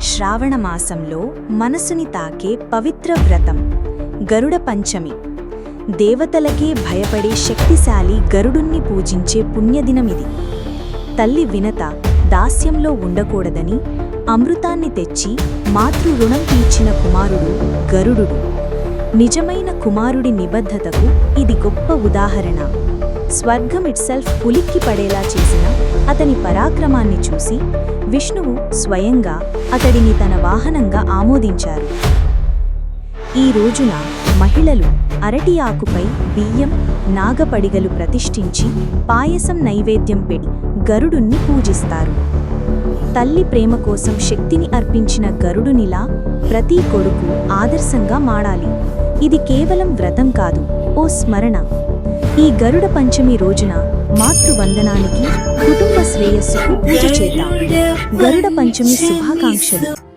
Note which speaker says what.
Speaker 1: శ్రావణ మాసంలో మనసుని తాకే పవిత్ర వ్రతం గరుడ పంచమి. దేవతలకే భయపడే శక్తిశాలి గరుడుణ్ణి పూజించే పుణ్యదినమిది తల్లి వినత దాస్యంలో ఉండకూడదని అమృతాన్ని తెచ్చి మాతృ రుణం తీర్చిన కుమారుడు గరుడు నిజమైన కుమారుడి నిబద్ధతకు ఇది గొప్ప ఉదాహరణ. స్వర్గం ఇట్సెల్ఫ్ ఉలిక్కి పడేలా చేసిన అతని పరాక్రమాన్ని చూసి విష్ణువు స్వయంగా అతడిని తన వాహనంగా ఆమోదించారు. ఈ రోజున మహిళలు అరటి ఆకుపై బియ్యం నాగపడిగలు ప్రతిష్ఠించి పాయసం నైవేద్యం పెడి గరుడుణ్ణి పూజిస్తారు. తల్లి ప్రేమ కోసం శక్తిని అర్పించిన గరుడునిలా ప్రతి కొడుకు ఆదర్శంగా మాడాలి ఇది కేవలం వ్రతం కాదు ఓ స్మరణ. ఈ గరుడ పంచమి రోజున మాతృవందనానికి కుటుంబ శ్రేయస్సుకు పూజ చేద్దాం. గరుడ పంచమి శుభాకాంక్షలు.